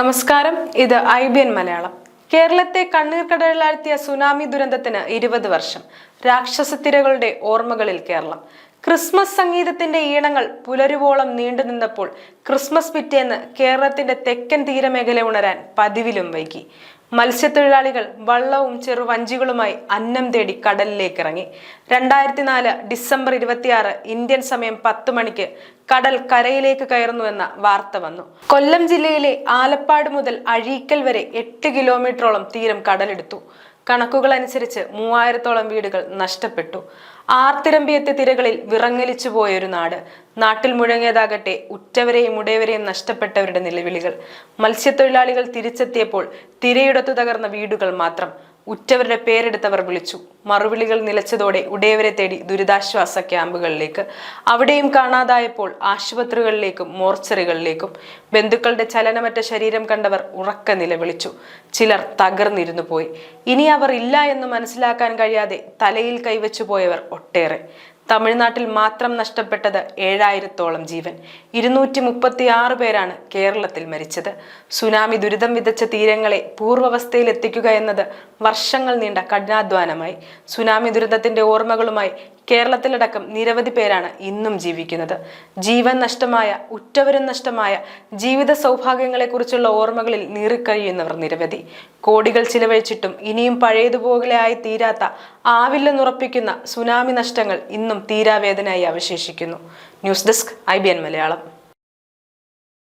നമസ്കാരം. ഇത് I B N Malayalam. കേരളത്തെ കണ്ണീർ കടലിലാഴ്ത്തിയ സുനാമി ദുരന്തത്തിന് ഇരുപത് വർഷം. രാക്ഷസത്തിരകളുടെ ഓർമ്മകളിൽ കേരളം. ക്രിസ്മസ് സംഗീതത്തിന്റെ ഈണങ്ങൾ പുലരുവോളം നീണ്ടു നിന്നപ്പോൾ ക്രിസ്മസ് പിറ്റേന്ന് കേരളത്തിന്റെ തെക്കൻ തീരമേഖല ഉണരാൻ പതിവിലും വൈകി. മത്സ്യത്തൊഴിലാളികൾ വള്ളവും ചെറുവഞ്ചികളുമായി അന്നം തേടി കടലിലേക്ക് ഇറങ്ങി രണ്ടായിരത്തി നാല് ഡിസംബർ ഇരുപത്തിയാറ് ഇന്ത്യൻ സമയം പത്ത് മണിക്ക് കടൽ കരയിലേക്ക് കയറുന്നുവെന്ന വാർത്ത വന്നു. കൊല്ലം ജില്ലയിലെ ആലപ്പാട് മുതൽ അഴീക്കൽ വരെ എട്ട് കിലോമീറ്ററോളം തീരം കടലെടുത്തു. കണക്കുകൾ അനുസരിച്ച് മൂവായിരത്തോളം വീടുകൾ നഷ്ടപ്പെട്ടു. ആർത്തിരമ്പിയെത്തിയ തിരകളിൽ വിറങ്ങലിച്ചു പോയൊരു നാട്. നാട്ടിൽ മുഴങ്ങിയതാകട്ടെ ഉറ്റവരെയും ഉടയവരെയും നഷ്ടപ്പെട്ടവരുടെ നിലവിളികൾ. മത്സ്യത്തൊഴിലാളികൾ തിരിച്ചെത്തിയപ്പോൾ തിരയിടത്തു തകർന്ന വീടുകൾ മാത്രം. ഉറ്റവരുടെ പേരെടുത്തവർ വിളിച്ചു. മറുവിളികൾ നിലച്ചതോടെ ഉടയവരെ തേടി ദുരിതാശ്വാസ ക്യാമ്പുകളിലേക്ക്. അവിടെയും കാണാതായപ്പോൾ ആശുപത്രികളിലേക്കും മോർച്ചറികളിലേക്കും ബന്ധുക്കളുടെ ചലനമറ്റ ശരീരം കണ്ടവർ ഉറക്ക നിലവിളിച്ചു. ചിലർ തകർന്നിരുന്നു പോയി. ഇനി അവർ ഇല്ല എന്ന് മനസ്സിലാക്കാൻ കഴിയാതെ തലയിൽ കൈവച്ചു പോയവർ ഒട്ടേറെ. തമിഴ്നാട്ടിൽ മാത്രം നഷ്ടപ്പെട്ടത് ഏഴായിരത്തോളം ജീവൻ. ഇരുന്നൂറ്റി മുപ്പത്തി ആറ് പേരാണ് കേരളത്തിൽ മരിച്ചത്. സുനാമി ദുരിതം വിതച്ച തീരങ്ങളെ പൂർവവസ്ഥയിൽ എത്തിക്കുക എന്നത് വർഷങ്ങൾ നീണ്ട കഠിനാധ്വാനമായി. സുനാമി ദുരന്തത്തിന്റെ ഓർമ്മകളുമായി കേരളത്തിലടക്കം നിരവധി പേരാണ് ഇന്നും ജീവിക്കുന്നത്. ജീവൻ നഷ്ടമായ ഉറ്റവരും നഷ്ടമായ ജീവിത സൗഭാഗ്യങ്ങളെക്കുറിച്ചുള്ള ഓർമ്മകളിൽ നീറിക്കഴിയുന്നവർ നിരവധി. കോടികൾ ചിലവഴിച്ചിട്ടും ഇനിയും പഴയതുപോലെ ആയി തീരാത്ത ആവില്ലെന്നുറപ്പിക്കുന്ന സുനാമി നഷ്ടങ്ങൾ ഇന്നും തീരാവേദനയായി അവശേഷിക്കുന്നു. News desk I Malayalam.